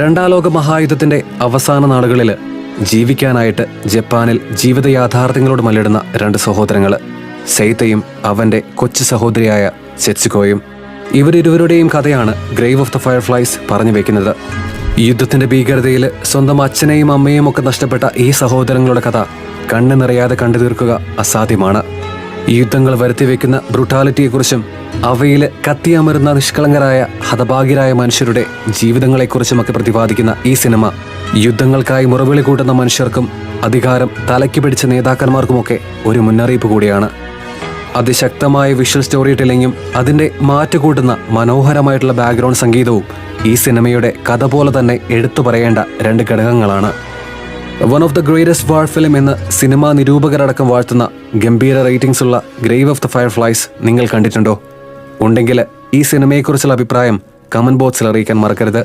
രണ്ടാം ലോക മഹായുദ്ധത്തിന്റെ അവസാന നാളുകളിൽ ജീവിക്കാനായിട്ട് ജപ്പാനിൽ ജീവിത യാഥാർത്ഥ്യങ്ങളോട് മല്ലിടുന്ന രണ്ട് സഹോദരങ്ങൾ സെയ്തയും അവന്റെ കൊച്ചു സഹോദരിയായ സെറ്റ്സുക്കോയും ഇവരിരുവരുടെയും കഥയാണ് ഗ്രേവ് ഓഫ് ദ ഫയർഫ്ലൈസ് പറഞ്ഞു വെക്കുന്നത്. യുദ്ധത്തിന്റെ ഭീകരതയിൽ സ്വന്തം അച്ഛനെയും അമ്മയും ഒക്കെ നഷ്ടപ്പെട്ട ഈ സഹോദരങ്ങളുടെ കഥ കണ്ണു നിറയാതെ കണ്ടു തീർക്കുക അസാധ്യമാണ്. യുദ്ധങ്ങൾ വരുത്തിവെക്കുന്ന ബ്രുട്ടാലിറ്റിയെക്കുറിച്ചും അവയിൽ കത്തിയമരുന്ന നിഷ്കളങ്കരായ ഹതഭാഗ്യരായ മനുഷ്യരുടെ ജീവിതങ്ങളെക്കുറിച്ചുമൊക്കെ പ്രതിപാദിക്കുന്ന ഈ സിനിമ യുദ്ധങ്ങൾക്കായി മുറവിളി കൂട്ടുന്ന മനുഷ്യർക്കും അധികാരം തലയ്ക്ക് പിടിച്ച നേതാക്കന്മാർക്കുമൊക്കെ ഒരു മുന്നറിയിപ്പ് കൂടിയാണ്. അതിശക്തമായ വിഷ്വൽ സ്റ്റോറി ടെല്ലിങ്ങും അതിന്റെ മാറ്റുകൂട്ടുന്ന മനോഹരമായിട്ടുള്ള ബാക്ക്ഗ്രൗണ്ട് സംഗീതവും ഈ സിനിമയുടെ കഥ പോലെ തന്നെ എടുത്തു പറയേണ്ട രണ്ട് ഘടകങ്ങളാണ്. One of the greatest war film എന്ന് സിനിമാ നിരൂപകരടക്കം വാഴ്ത്തുന്ന ഗംഭീര റേറ്റിംഗ്സ് ഉള്ള Grave of the Fireflies നിങ്ങൾ കണ്ടിട്ടുണ്ടോ? ഉണ്ടെങ്കിൽ ഈ സിനിമയെക്കുറിച്ചുള്ള അഭിപ്രായം കമന്റ് ബോക്സിൽ അറിയിക്കാൻ മറക്കരുത്.